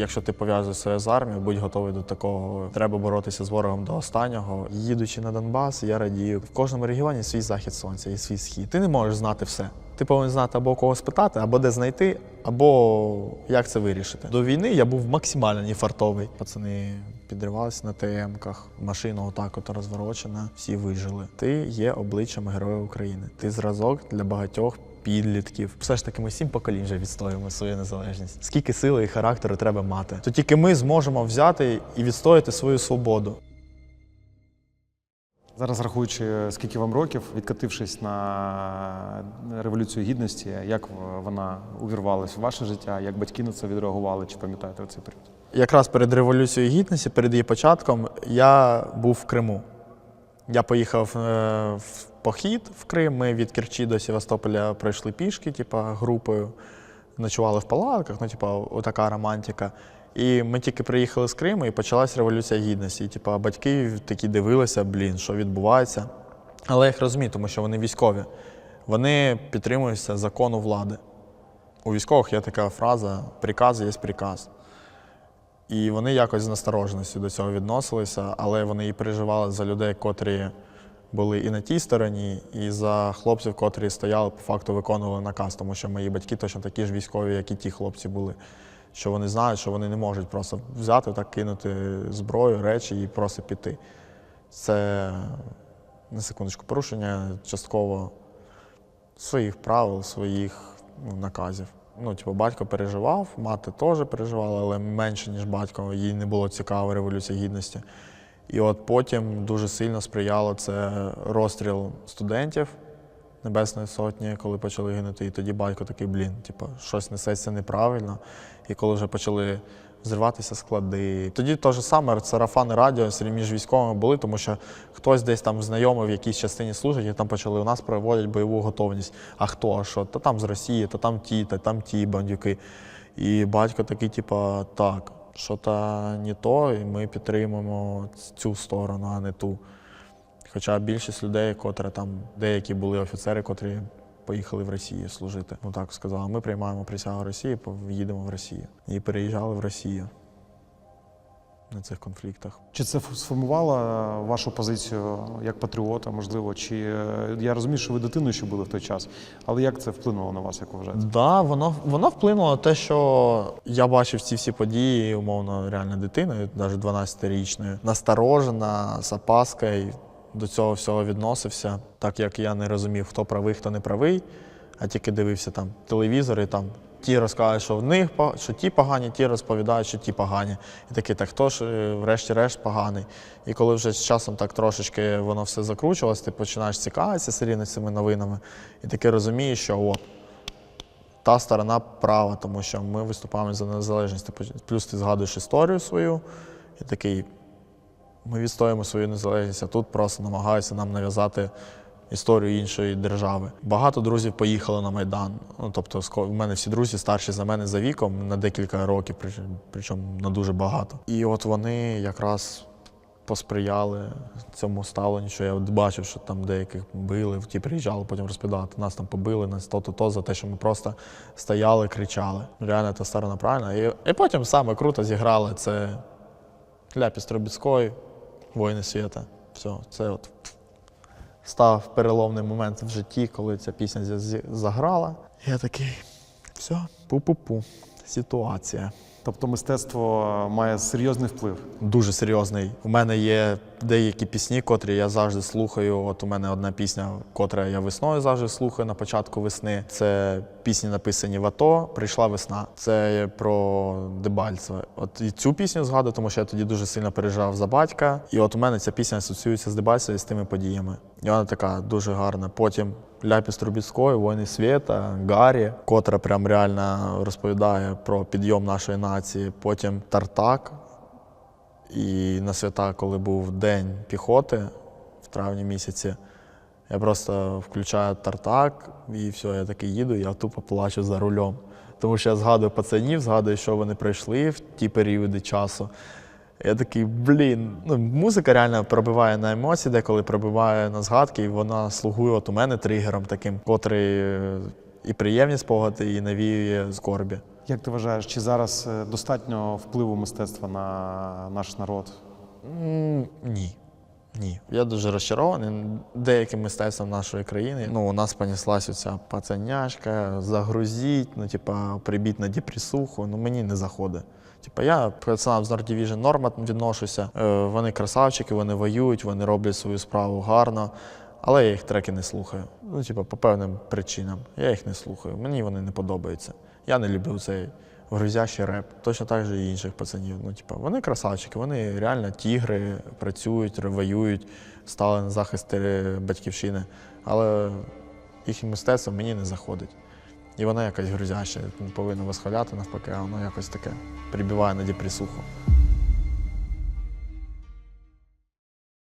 Якщо ти пов'язуєшся з армією, будь готовий до такого. Треба боротися з ворогом до останнього. Їдучи на Донбас, я радію. В кожному регіоні свій захід сонця і свій схід. Ти не можеш знати все. Ти повинен знати або кого спитати, або де знайти, або як це вирішити. До війни я був максимально нефартовий. Пацани підривалися на ТМ-ках, машина отак от розворочена, всі вижили. Ти є обличчям Героя України. Ти зразок для багатьох підлітків. Все ж таки, ми сім поколінь вже відстоюємо свою незалежність. Скільки сили і характеру треба мати, то тільки ми зможемо взяти і відстояти свою свободу. Зараз рахуючи, скільки вам років, відкатившись на революцію гідності, як вона увірвалась в ваше життя, як батьки на це відреагували, чи пам'ятаєте цей період? Якраз перед Революцією Гідності, перед її початком, я був в Криму. Я поїхав е, в похід в Крим. Ми від Керчі до Севастополя пройшли пішки, типа групою, ночували в палатках, ну, типа, отака романтика. І ми тільки приїхали з Криму і почалась Революція Гідності. І, типа, батьки такі дивилися, блін, що відбувається. Але я їх розумію, тому що вони військові. Вони підтримуються закону влади. У військових є така фраза приказ є приказ. І вони якось з настороженістю до цього відносилися, але вони і переживали за людей, котрі були і на тій стороні, і за хлопців, котрі стояли, по факту виконували наказ, тому що мої батьки точно такі ж військові, як і ті хлопці були. Що вони знають, що вони не можуть просто взяти так, кинути зброю, речі і просто піти. Це на секундочку порушення частково своїх правил, своїх ну, наказів. Ну, типу, батько переживав, мати теж переживала, але менше, ніж батько. Їй не було цікаво Революція Гідності. І от потім дуже сильно сприяло це розстріл студентів Небесної Сотні, коли почали гинути. І тоді батько такий, блін, типу, щось несеться неправильно. І коли вже почали зриватися склади. Тоді те ж саме сарафани радіо між військовими були, тому що хтось десь там знайомий в якійсь частині служить, і там почали у нас проводять бойову готовність. А хто, а що? Та там з Росії, та там ті, та там ті бандюки. І батько такий, типа, так, що та не то, і ми підтримуємо цю сторону, а не ту. Хоча більшість людей, котрі там, деякі були офіцери, котрі поїхали в Росію служити. Ну так сказали, ми приймаємо присягу Росії, їдемо в Росію. І переїжджали в Росію на цих конфліктах. Чи це сформувало вашу позицію як патріота, можливо? Чи е, я розумію, що ви дитиною ще були в той час, але як це вплинуло на вас, як вважаєте? Да, воно, воно вплинуло на те, що я бачив ці всі події, умовно, реально дитиною, навіть 12-річною, насторожена, з опаскою до цього всього відносився, так як я не розумів, хто правий, хто не правий, а тільки дивився там телевізор і там. Ті розказують, що в них що ті погані, ті розповідають, що ті погані. І такий, так хто ж е, врешті-решт поганий. І коли вже з часом так трошечки воно все закручувалось, ти починаєш цікавитися все рівно цими новинами, і таки розумієш, що от, та сторона права, тому що ми виступаємо за незалежність. Плюс ти згадуєш історію свою, і такий, ми відстоїмо свою незалежність, а тут просто намагаються нам нав'язати історію іншої держави. Багато друзів поїхали на Майдан. Ну, тобто, в мене всі друзі старші за мене за віком на декілька років, причому- на дуже багато. І от вони якраз посприяли цьому ставленню, що я бачив, що там деяких били, ті приїжджали, потім розповідали, нас там побили, нас то-то, то за те, що ми просто стояли, кричали. Реально та сторона правильна. І, і потім саме круто зіграли це Ляпіс Трубіцької, Воїни світа. Все, це от став переломний момент в житті, коли ця пісня заграла. Я такий, все, пу-пу-пу. Ситуація. Тобто мистецтво має серйозний вплив. Дуже серйозний. У мене є деякі пісні, котрі я завжди слухаю. От у мене одна пісня, котра я весною завжди слухаю на початку весни. Це пісні написані в АТО. Прийшла весна. Це про Дебальцеве. От і цю пісню згадую, тому що я тоді дуже сильно переживав за батька. І от у мене ця пісня асоціюється з Дебальцеве і з тими подіями. І вона така дуже гарна. Потім Ляпіс Трубіцької, Войни світа, Гаррі, котра прям реально розповідає про підйом нашої нації. Потім Тартак. І на свята, коли був день піхоти в травні місяці, я просто включаю тартак і все, я такий їду, я тупо плачу за рулем. Тому що я згадую пацанів, згадую, що вони пройшли в ті періоди часу. Я такий, блін, ну музика реально пробиває на емоції, деколи пробиває на згадки, і вона слугує от у мене тригером таким, котрий е, і приємні спогади, і навіює скорбі. Як ти вважаєш, чи зараз е, достатньо впливу мистецтва на наш народ? Ні. Ні. Я дуже розчарований деяким мистецтвом нашої країни. Ну, у нас понеслась оця пацанячка, загрузіть, ну, типа, прибіть на депресуху. Ну, мені не заходить. Типа, я пацанам з North Division норма відношуся. Е, вони красавчики, вони воюють, вони роблять свою справу гарно. Але я їх треки не слухаю. Ну, типа, по певним причинам. Я їх не слухаю. Мені вони не подобаються. Я не люблю цей грузящий реп. Точно так же і інших пацанів. Ну, типу, вони красавчики, вони реально тігри, працюють, воюють, стали на захист батьківщини. Але їхнє мистецтво мені не заходить. І воно якось грузяще, не повинно восхваляти навпаки, а воно якось таке прибиває на депресуху.